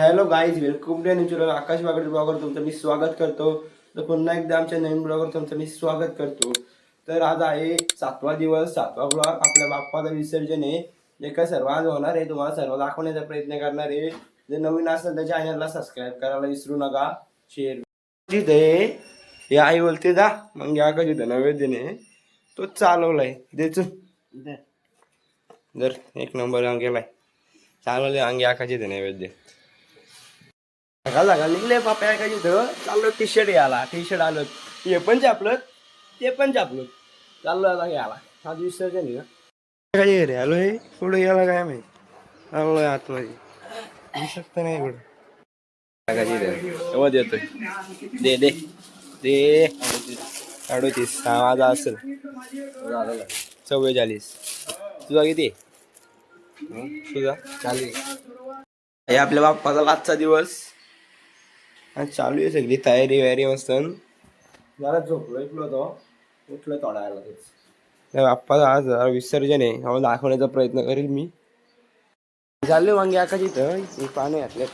Hello guys welcome to न्यूचर Akash Bagde blogger तुमचं मी स्वागत करतो. तर पुन्हा एकदा आमच्या नवीन ब्लॉगर तुमचं मी स्वागत करतो. तर आज आहे सातवा दिवस सातवा ब्लॉग. आपल्या बाप्पाचं विसर्जन आहे. जे काय सर्व आज होणार आहे तुम्हाला सर्व दाखवण्याचा प्रयत्न करणार आहे. जे नवीन असेल त्या चॅनलला सबस्क्राईब करायला विसरू नका. शेअर जिथे हे आई बोलते जा. मग या का जिथं नैवेद्यने तो चालवलाय. देच जर एक नंबर गेलाय चालवले अंगी आकाशी नैवेद्य. सकाळ सकाळ निघले पाप्या एका तिथं चाललो टी शर्ट घ्यायला. टी शर्ट आलं हे पण चापलं ते पण चापलं चाललो आता घ्यायला. आज विसर्जन आहे ना. काय रे? आलो हे पुढे गेला काय माहिती? आलोय आतमध्ये. दिसत नाही पुढे तेव्हा देतोय. दे दे. दे. अडोतीस. सहा वाजा असेल. चव्वेचाळीस. तुझा किती? हं? तुझा? चालीस हे आपल्या बाप्पाचा आजचा दिवस. आज चालू आहे सगळी तयारी वयारी मस्त. जरा झोपलो इकलो तो. उठलो वेळाला तेच त्या बाप्पाचा आज जरा विसर्जन आहे. आम्हाला दाखवण्याचा प्रयत्न करेल मी. चालले वांगे आकाश इथं. हे पाणी घातले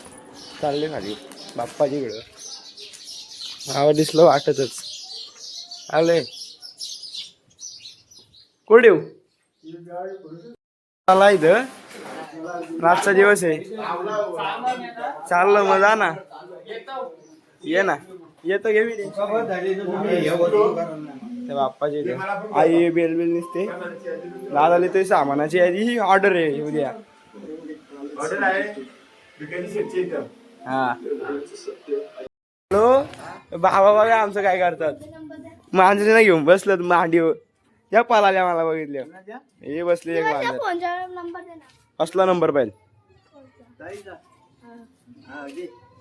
चालले खाली. बाप्पाची इकडं. आवाज दिसलं वाटतच. आले कुठे येऊ? आला इथं. रातचा दिवस आहे. चाललं मग जा ना. ये ना येतो घे मी त्या बाप्पाचे. आई बेल बेल निसते. दादाला ते सामानाची यादी ही ऑर्डर आहे उद्या हा. हॅलो? बाबा बघा आमचं काय करतात? मांजरीला घेऊन बसलं मांडीवर या पालाल्या मला बघितल्या. हे बसले एक मांजर. फोनचा नंबर दे ना. असला नंबर पाहिजे.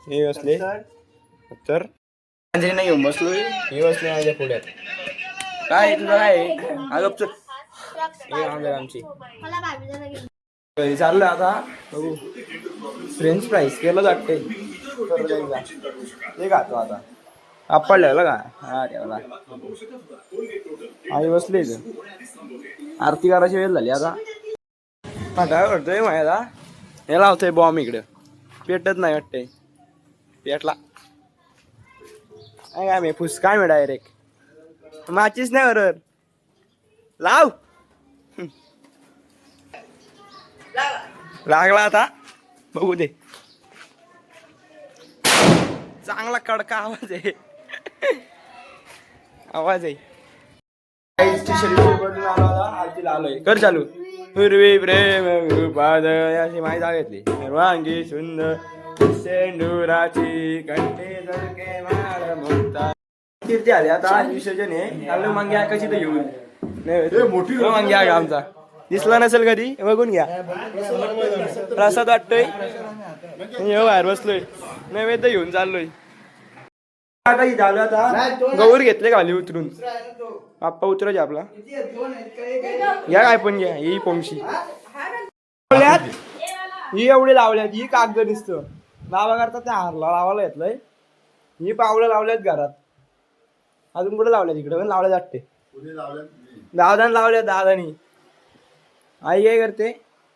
हे बसले तर? मांजरीला घेऊन बसलो हे बसले माझ्या पुढ्यात. काय तुझं काय आहे? हा गपचूप. हे मांजर आमची. मला घेऊन घरी चाललं आता. बघू. फ्रेंच फ्राईज केलं वाटते ते खातो आता. आपडलं का? हा ठेवला आई बसली इथं. आरती करायची वेळ झाली आता. हा काय करतोय माहिती हे लावतोय बॉम्ब इकडं. पेटत नाही वाटतंय. पेटला काय काय मी फुस काय मी डायरेक्ट माचीच नाही बरोबर लाव. लागला आता. बघू दे. चांगला कडका आवाज आहे. आवाज आहे. आलोय कर चालू. पूर्वी प्रेम अशी माहिती सांगितली. सर्वांगी सुंदर. सेंडुराची कंठे जळके मार मुक्ता. कीर्ती आली. आता आज विसर्जन आहे. मागे आकाशी तर घेऊन नाही मोठी मागे आहे आमचा. दिसला नसेल कधी? बघून घ्या. प्रसाद वाटतोय? हे बाहेर बसलोय. नैवेद्य घेऊन चाललोय. आता आलो आता. गौर घेतले खाली उतरून? आप्पा उतरायचे आपला. या काय पण घ्या. ही पोंशी लावल्यात. ही एवढे लावल्यात. ही कागद दिसतं. लावा करता त्या हारला लावायला घेतलंय. ही पावलं लावल्यात घरात. अजून कुठे लावल्यात इकडे? पण लावल्यात वाटते दादाने लावल्यात दादानी. आई काय करते?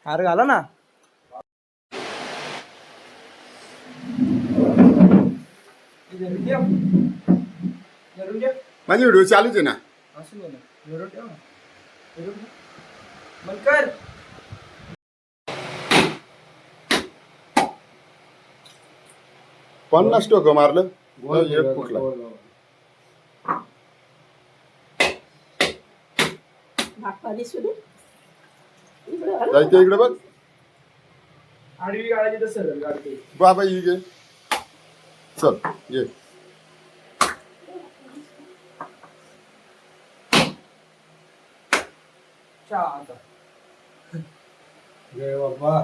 हार घाला ना. माझी व्हिडिओ चालूच आहे ना. कर. पन्नास टोकं मारलं. एक फुटला. जायचं इकडे बघ. आडवी काढायची तर सरळ काढते बाबा ही घे. चल ये. बाबा.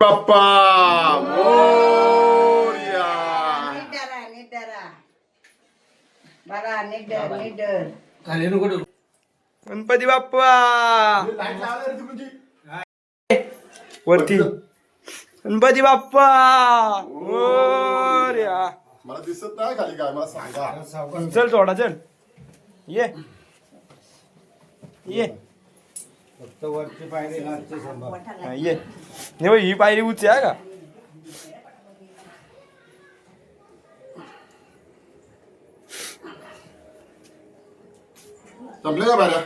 बाप्पा मोरया निडरा निडरा. बरा निडर निडर. गणपती बाप्पा! वरती. गणपती बाप्पा! मोरया मला दिसत नाही खाली काय मला सांगा. चल थोडा चल ये. ये. फक्त वरची पायरी हा, ये. हे बघ, ही पायरी उंची आहे का? जमले का बाऱ्या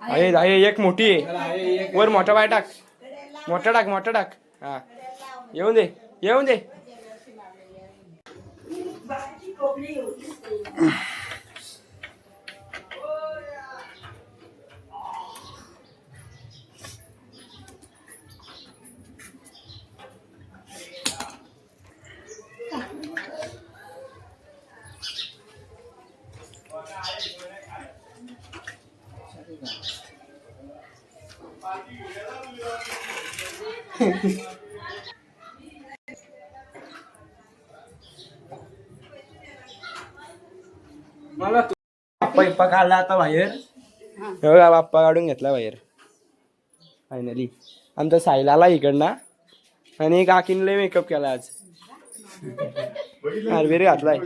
आहे आहे एक मोठी आहे. वर मोठा पाय टाक. मोठा टाक मोठा टाक. हा. येऊन दे येऊन दे. Probably. बाप्पा काढला आता बाहेर. हे. बघा बाप्पा काढून घेतला बाहेर. फायनली आमचा सायलाला इकडनं. आणि काकीनले मेकअप केला आज. हारबीर घातलाय.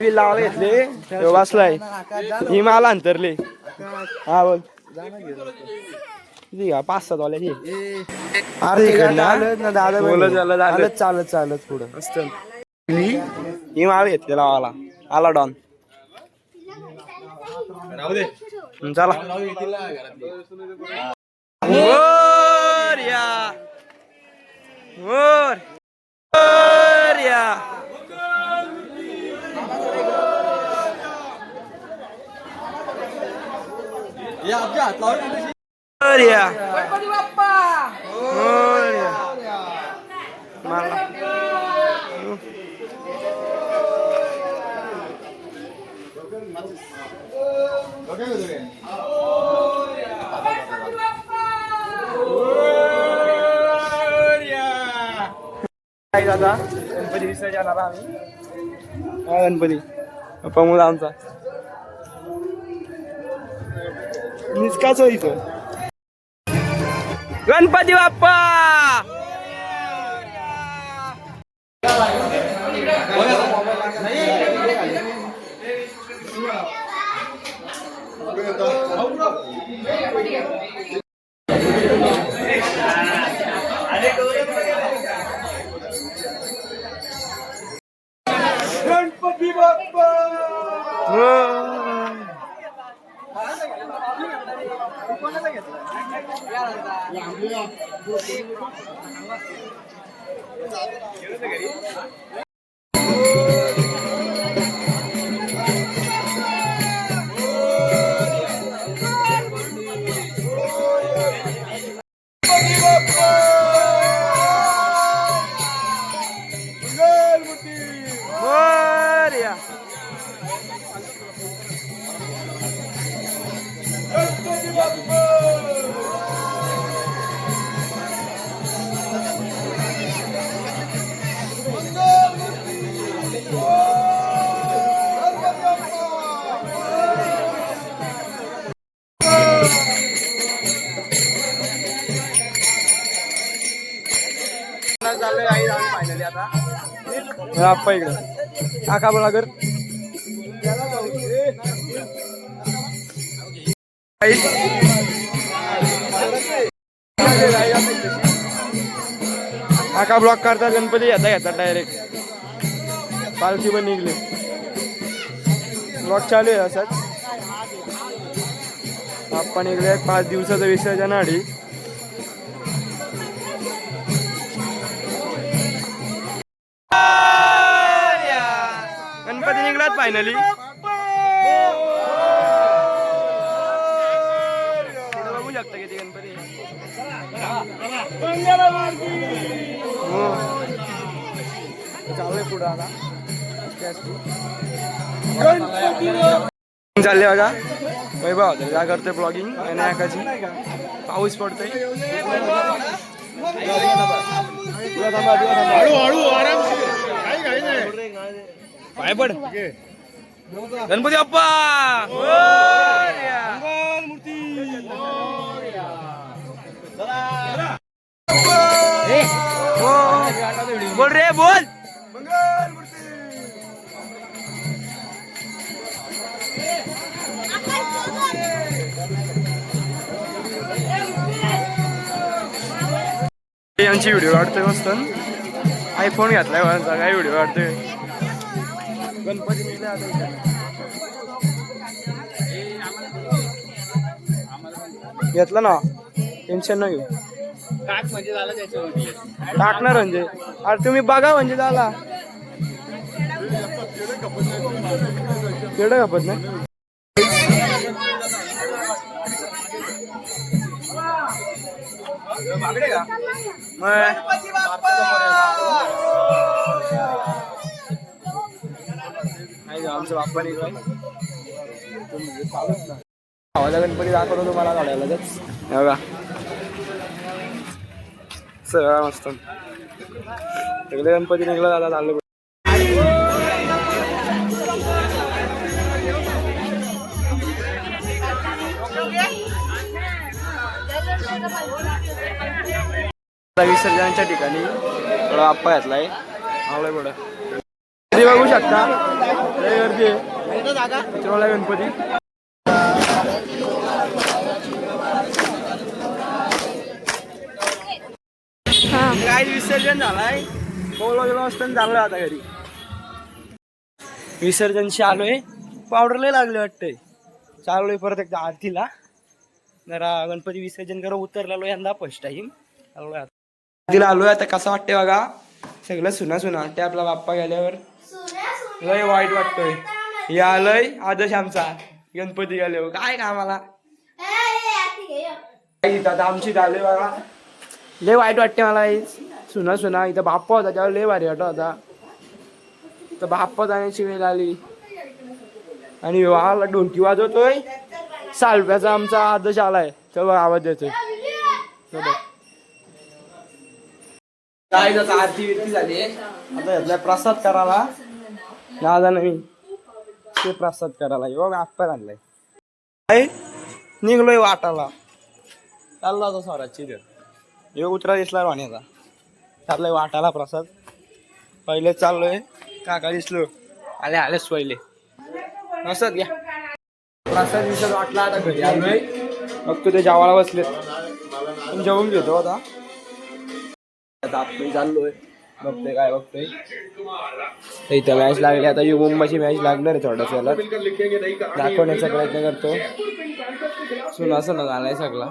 लावायला घेतले. तो बसलाय. ही मला अंतरले. हा बोल. किती पाच सात वाल्याची अरे इकडनं दादा बोलत चालत चालत चालत पुढं. ही माल घेतले लावाला आला डॉन. चला. वर या. वर. वर या. वर या वर या मला आता गणपती विसर्जन आला आम्ही. हा गणपती. पप्पा मुला आमचा. निसकाच इथं. गणपती बाप्पा! Viva Pan! चाललंय आई आम्ही फायनली आता. आप्पा इकडे. काका बोला काका ब्लॉक करता गणपती येता येतात डायरेक्ट पालखी पण निघले. ब्लॉक चालू आहे असाच. आप्पा निघले पाच दिवसाचं विसर्जन आधी. फायनली बघू शकता किती गणपती चालू आहे पुढं आता चालले बघा वैभव काय करतोय ब्लॉगिंग आणि आकाशी पाऊस पडतोय पाय पड. गणपती बाप्पा! बोल रे बोल. यांची व्हिडिओ काढतोय मस्त. आयफोन घातलाय काय व्हिडिओ काढतोय? गणपती आता. घेतला ना? टेन्शन नाही घेऊ. टाकणार म्हणजे? अरे तुम्ही बघा म्हणजे झाला. केवढं खपत नाही? आमचं बाप्पा निघाय आवाजा गणपती दाखवतो तुम्हाला काढायला लगेच. हे बघा. सगळा मस्त. सगळे गणपती निघला दादा चाललो. विसर्जनाच्या ठिकाणी थोडा आप्पा घातलाय. आवलाय बडं गर्दी बघू शकता. लय गर्दी आहे. चिरवला गणपती. काय विसर्जन झालाय. गेलो असताना चाललोय आता घरी. विसर्जनशी आलोय. पावडर लय लागले वाटतंय. चाललोय परत एकदा आरतीला. जरा गणपती विसर्जन करा उतरलेलो यंदा फर्स्ट टाइम आलोय आता. आरतीला आलोय. आता कसं वाटतंय बघा? सगळं सुना सुना. ते आपला बाप्पा गेल्यावर लय वाईट वाटतोय. या लय आदर्श आमचा. गणपती आले काय कामाला? आता आमची झाले बघा. लय वाईट वाटते मला सुना सुना इथं बाप्पा होता त्यावर लय भारी वाटत होता. तर बाप्पा जाण्याची वेळ आली. आणि वाला डोंकी वाजवतोय. सालव्याचा आमचा आदर्श आलाय. तो बघ आवाज देतोय. काय आरती विरती झाली. आता प्रसाद करायला. दादा नाही ते प्रसाद करायला हे बघ आप्पा आणलाय काय निघलोय वाटाला चालला होता स्वराजची देव हे उतरा दिसला वाण्याचा चाललाय वाटाला प्रसाद. पहिले चाललोय. काका दिसलो. आले आलेच पहिले. नसत घ्या. प्रसाद दिसत वाटला आता घरी आलोय. मग ते जेवायला बसले जेवून घेतो आता. आता आपण चाललोय. बघतोय काय बघतोय तर इथं मॅच लागली आता यू मुंबईची मॅच लागणार आहे थोड्याच वेळात दाखवण्याचा प्रयत्न करतो. सुना सुना झालाय सगळा.